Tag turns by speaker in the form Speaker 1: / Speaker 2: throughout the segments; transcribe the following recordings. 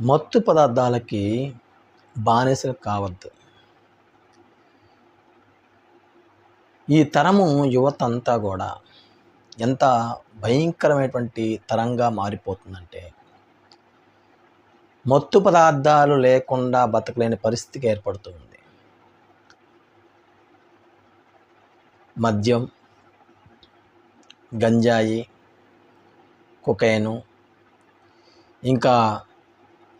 Speaker 1: మత్తు పదార్థాలకి బానిసలు కావద్దు. ఈ తరము యువత అంతా కూడా ఎంత భయంకరమైనటువంటి తరంగా మారిపోతుందంటే మత్తు పదార్థాలు లేకుండా బతకలేని పరిస్థితికి ఏర్పడుతుంది మద్యం గంజాయి కుకేను ఇంకా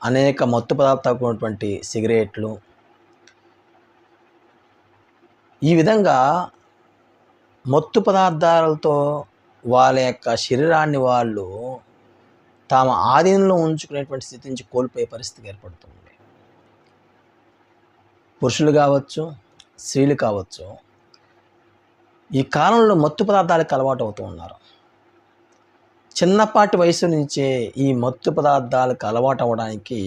Speaker 1: అనేక మత్తు పదార్థాలు ఉన్నటువంటి సిగరెట్లు. ఈ విధంగా మత్తు పదార్థాలతో వాళ్ళ యొక్క శరీరాన్ని వాళ్ళు తమ ఆధీనంలో ఉంచుకునేటువంటి స్థితి నుంచి కోల్పోయే పరిస్థితి ఏర్పడుతుంది. పురుషులు కావచ్చు స్త్రీలు కావచ్చు ఈ కాలంలో మత్తు పదార్థాలకు అలవాటు అవుతూ ఉన్నారు. చిన్నపాటి వయసు నుంచే ఈ మత్తు పదార్థాలకు అలవాటు అవ్వడానికి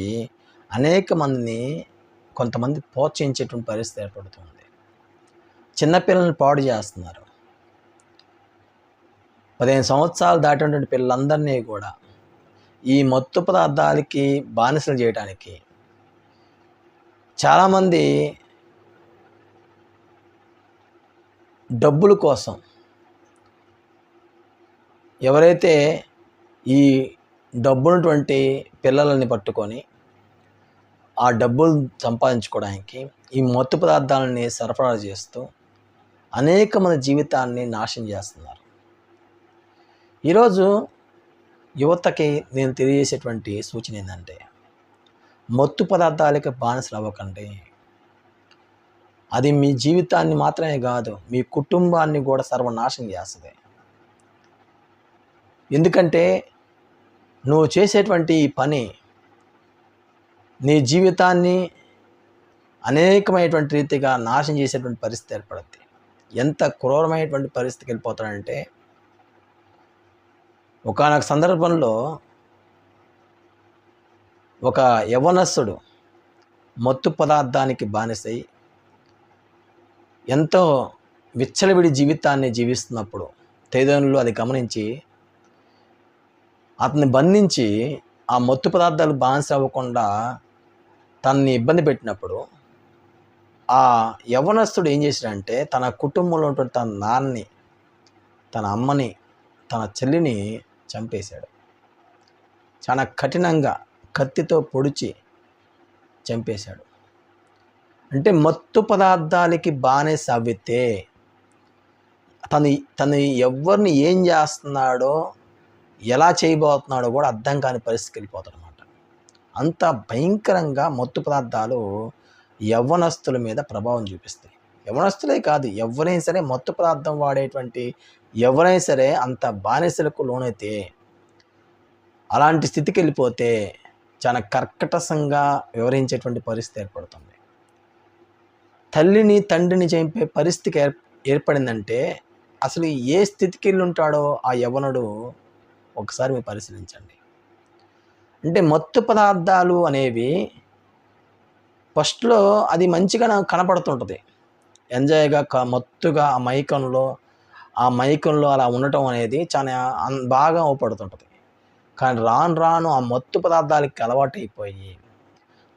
Speaker 1: అనేక మందిని కొంతమంది ప్రోత్సహించేటువంటి పరిస్థితి ఏర్పడుతుంది. చిన్నపిల్లల్ని పాడు చేస్తున్నారు. పదిహేను సంవత్సరాలు దాటినటువంటి పిల్లలందరినీ కూడా ఈ మత్తు పదార్థాలకి బానిసలు చేయడానికి చాలామంది డబ్బుల కోసం ఎవరైతే ఈ డబ్బున్నటువంటి పిల్లలని పట్టుకొని ఆ డబ్బులు సంపాదించుకోవడానికి ఈ మత్తు పదార్థాలని సరఫరా చేస్తూ అనేక మంది జీవితాన్ని నాశనం చేస్తున్నారు. ఈరోజు యువతకి నేను తెలియజేసేటువంటి సూచన ఏంటంటే మత్తు పదార్థాలకి బానిసలు అవ్వకండి. అది మీ జీవితాన్ని మాత్రమే కాదు మీ కుటుంబాన్ని కూడా సర్వనాశనం చేస్తుంది. ఎందుకంటే నువ్వు చేసేటువంటి పని నీ జీవితాన్ని అనేకమైనటువంటి రీతిగా నాశనం చేసేటువంటి పరిస్థితి ఏర్పడుద్ది. ఎంత క్రూరమైనటువంటి పరిస్థితికి వెళ్ళిపోతాడంటే ఒకనొక సందర్భంలో ఒక యవనస్సుడు మత్తు పదార్థానికి బానిసై ఎంతో విచ్చలవిడి జీవితాన్ని జీవిస్తున్నప్పుడు తేదోనులు అది గమనించి అతన్ని బంధించి ఆ మత్తు పదార్థాలు బానిస అవ్వకుండా తనని ఇబ్బంది పెట్టినప్పుడు ఆ యవనస్తుడు ఏం చేశాడంటే తన కుటుంబంలో ఉన్నటువంటి తన నాన్నని తన అమ్మని తన చెల్లిని చంపేశాడు. చాలా కఠినంగా కత్తితో పొడిచి చంపేశాడు. అంటే మత్తు పదార్థాలకి బానిస అవ్వితే తను తను ఎవరిని ఏం చేస్తున్నాడో ఎలా చేయబోతున్నాడో కూడా అర్థం కాని పరిస్థితికి వెళ్ళిపోతాడు అనమాట అంత భయంకరంగా మత్తు పదార్థాలు యవ్వనస్తుల మీద ప్రభావం చూపిస్తాయి. యవ్వనస్తులే కాదు ఎవరైనా సరే మత్తు పదార్థం వాడేటువంటి ఎవరైనా సరే అంత బానిసలకు లోనైతే అలాంటి స్థితికి వెళ్ళిపోతే చాలా కర్కటసంగా వివరించేటువంటి పరిస్థితి ఏర్పడుతుంది. తల్లిని తండ్రిని చంపే పరిస్థితికి ఏర్ ఏర్పడిందంటే అసలు ఏ స్థితికి వెళ్ళి ఉంటాడో ఆ యవనుడు ఒకసారి మీరు పరిశీలించండి. అంటే మత్తు పదార్థాలు అనేవి ఫస్ట్లో అది మంచిగా నాకు కనపడుతుంటుంది. ఎంజాయ్గా క మత్తుగా ఆ మైకంలో ఆ మైకంలో అలా ఉండటం అనేది చాలా బాగా ఉపడుతుంటుంది కానీ రాను రాను ఆ మత్తు పదార్థాలకి అలవాటు అయిపోయి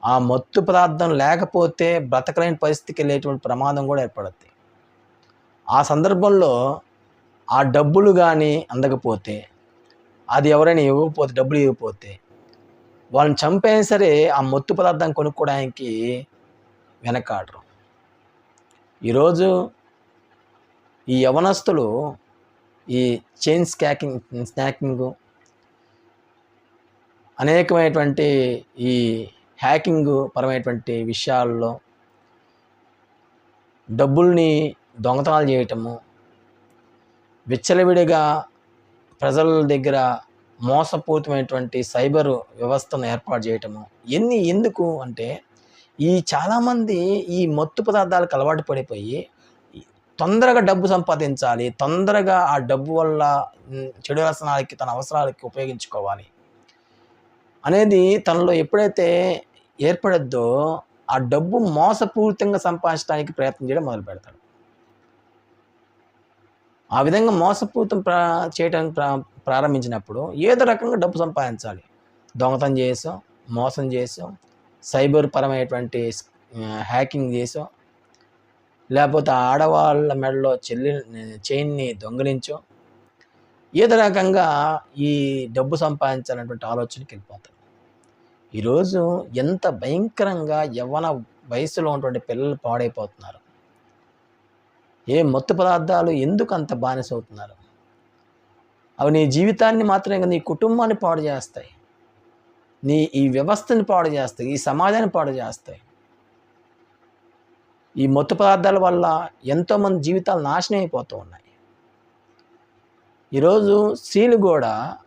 Speaker 1: ఆ మత్తు పదార్థం లేకపోతే బ్రతకలేని పరిస్థితికి వెళ్ళేటువంటి ప్రమాదం కూడా ఏర్పడుద్ది. ఆ సందర్భంలో ఆ డబ్బులు కానీ అందకపోతే అది ఎవరైనా ఇవ్వకపోతే డబ్బులు ఇవ్వకపోతే వాళ్ళని చంపైనా సరే ఆ మత్తు పదార్థం కొనుక్కోవడానికి వెనకాడరు. ఈరోజు ఈ యవనస్తులు ఈ చైన్ స్కాకింగ్ స్నాకింగ్ అనేకమైనటువంటి ఈ హ్యాకింగ్ పరమైనటువంటి విషయాల్లో డబ్బుల్ని దొంగతనాలు చేయటము విచ్చలవిడిగా ప్రజల దగ్గర మోసపూరితమైనటువంటి సైబర్ వ్యవస్థను ఏర్పాటు చేయటము. ఎన్ని ఎందుకు అంటే ఈ చాలామంది ఈ మత్తు పదార్థాలకు అలవాటు పడిపోయి తొందరగా డబ్బు సంపాదించాలి తొందరగా ఆ డబ్బు వల్ల చెడు వ్యసనాలకి తన అవసరాలకి ఉపయోగించుకోవాలి అనేది తనలో ఎప్పుడైతే ఏర్పడద్దో ఆ డబ్బు మోసపూరితంగా సంపాదించడానికి ప్రయత్నం చేయడం మొదలు పెడతాడు ఆ విధంగా మోసపూరితం ప్రా చేయడానికి ప్రా ప్రారంభించినప్పుడు ఏదో రకంగా డబ్బు సంపాదించాలి. దొంగతనం చేసో మోసం చేసో సైబర్ పరమైనటువంటి హ్యాకింగ్ చేసో లేకపోతే ఆడవాళ్ళ మెడలో చెల్లి చైన్ని దొంగిలించో. ఏదో రకంగా ఈ డబ్బు సంపాదించాలన్నటువంటి ఆలోచనకి వెళ్ళిపోతారు ఈరోజు ఎంత భయంకరంగా యవ్వన వయసులో ఉన్నటువంటి పిల్లలు పాడైపోతున్నారు. ఏ మత్తు పదార్థాలు ఎందుకు అంత బానిస అవుతున్నారు? అవి నీ జీవితాన్ని మాత్రమే నీ కుటుంబాన్ని పాడు చేస్తాయి. నీ ఈ వ్యవస్థని పాడు చేస్తాయి ఈ సమాజాన్ని పాడు చేస్తాయి. ఈ మత్తు పదార్థాల వల్ల ఎంతోమంది జీవితాలు నాశనం అయిపోతూ ఉన్నాయి. ఈరోజు స్త్రీలు కూడా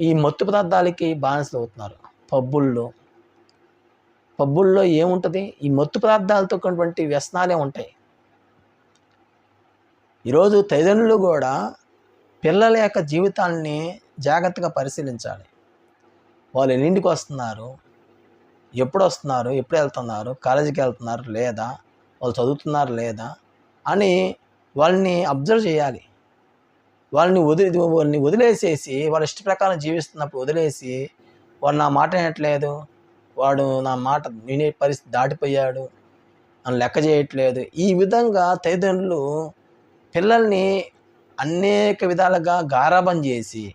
Speaker 1: ఈ మత్తు పదార్థాలకి బానిసలు అవుతున్నారు. పబ్బుల్లో. పబ్బుల్లో ఏముంటుంది? ఈ మత్తు పదార్థాలతో కొన్నటువంటి వ్యసనాలే ఉంటాయి. ఈరోజు తల్లిదండ్రులు కూడా పిల్లల యొక్క జీవితాలని జాగ్రత్తగా పరిశీలించాలి. వాళ్ళు ఎన్నింటికి వస్తున్నారు? ఎప్పుడు వస్తున్నారు? ఎప్పుడు వెళ్తున్నారు? కాలేజీకి వెళ్తున్నారు లేదా? వాళ్ళు చదువుతున్నారు లేదా? అని వాళ్ళని అబ్జర్వ్ చేయాలి. వాళ్ళని వదిలి వాళ్ళని వదిలేసేసి వాళ్ళ ఇష్ట ప్రకారం జీవిస్తున్నప్పుడు వదిలేసి వాడు నా మాట వినట్లేదు వాడు నా మాట వినే పరిస్థితి దాటిపోయాడు అని లెక్క చేయట్లేదు. ఈ విధంగా తల్లిదండ్రులు పిల్లల్ని అనేక విధాలుగా గారాబం చేసి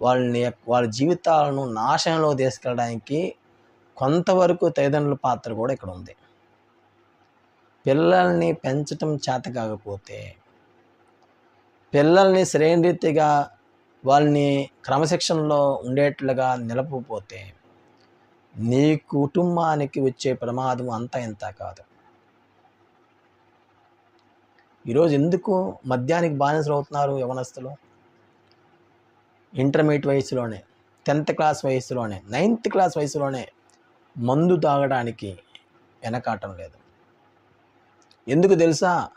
Speaker 1: వాళ్ళని వాళ్ళ జీవితాలను నాశనంలో తీసుకెళ్ళడానికి కొంతవరకు తల్లిదండ్రుల పాత్ర కూడా ఇక్కడ ఉంది. పిల్లల్ని పెంచటం చేత కాకపోతే పిల్లల్ని సరైన రీతిగా వాళ్ళని క్రమశిక్షణలో ఉండేట్లుగా నిలపకపోతే నీ కుటుంబానికి వచ్చే ప్రమాదం అంతా ఇంత కాదు. ఈరోజు ఎందుకు మద్యానికి బానిసలు అవుతున్నారు యవనస్తులు? ఇంటర్మీడియట్ వయసులోనే టెన్త్ క్లాస్ వయసులోనే నైన్త్ క్లాస్ వయసులోనే మందు తాగడానికి వెనకాటం లేదు. ఎందుకు తెలుసా?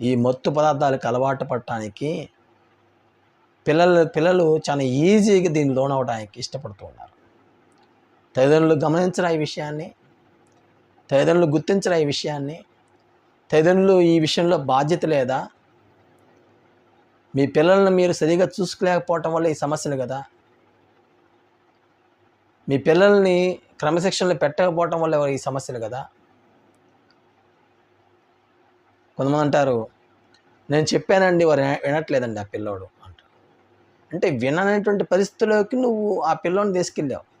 Speaker 1: ఈ మత్తు పదార్థాలకు అలవాటు పడటానికి పిల్లలు పిల్లలు చాలా ఈజీగా దీన్ని లోనవడానికి ఇష్టపడుతూ ఉన్నారు. తల్లిదండ్రులు గమనించరా ఈ విషయాన్ని? తల్లిదండ్రులు గుర్తించరా ఈ విషయాన్ని? తల్లిదండ్రులు ఈ విషయంలో బాధ్యత లేదా? మీ పిల్లలను మీరు సరిగా చూసుకోలేకపోవటం వల్ల ఈ సమస్యలు కదా? మీ పిల్లల్ని క్రమశిక్షణలో పెట్టకపోవటం వల్ల ఈ సమస్యలు కదా? కొంతమంది అంటారు నేను చెప్పానండి వారు వినట్లేదండి ఆ పిల్లోడు అంటారు. అంటే విననేటువంటి పరిస్థితిలోకి నువ్వు ఆ పిల్లోని తీసుకెళ్ళావు.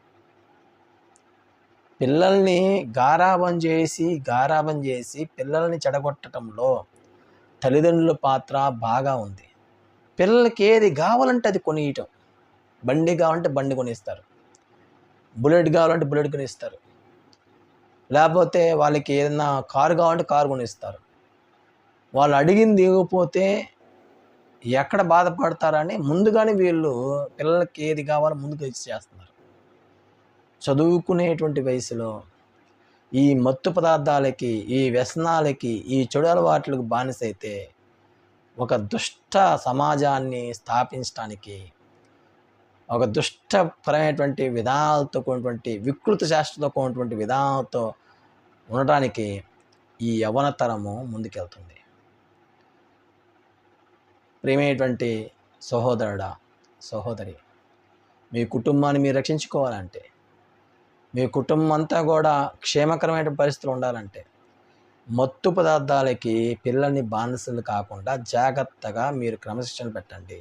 Speaker 1: పిల్లల్ని గారాబం చేసి గారాబం చేసి పిల్లల్ని చెడగొట్టడంలో తల్లిదండ్రుల పాత్ర బాగా ఉంది. పిల్లలకి ఏది కావాలంటే అది కొనియటం. బండి కావాలంటే బండి కొనిస్తారు. బుల్లెట్ కావాలంటే బుల్లెట్ కొనిస్తారు. లేకపోతే వాళ్ళకి ఏదైనా కారు కావాలంటే కారు కొనిస్తారు. వాళ్ళు అడిగింది ఇవ్వకపోతే ఎక్కడ బాధపడతారని ముందుగానే వీళ్ళు పిల్లలకి ఏది కావాలో ముందుకు ఇచ్చి చేస్తున్నారు చదువుకునేటువంటి వయసులో ఈ మత్తు పదార్థాలకి ఈ వ్యసనాలకి ఈ చెడు అలవాట్లకు బానిసైతే ఒక దుష్ట సమాజాన్ని స్థాపించడానికి ఒక దుష్టపరమైనటువంటి విధానాలతో కూడినటువంటి వికృత శాస్త్రంతో కూడినటువంటి విధానాలతో ఉండటానికి ఈ యవనతరము ముందుకెళ్తుంది. ప్రేమైనటువంటి సహోదరుడా సహోదరి మీ కుటుంబాన్ని మీరు రక్షించుకోవాలంటే మీ కుటుంబం అంతా కూడా క్షేమకరమైన పరిస్థితులు ఉండాలంటే మత్తు పదార్థాలకి పిల్లల్ని బానిసలు కాకుండా జాగ్రత్తగా మీరు క్రమశిక్షణ పెట్టండి.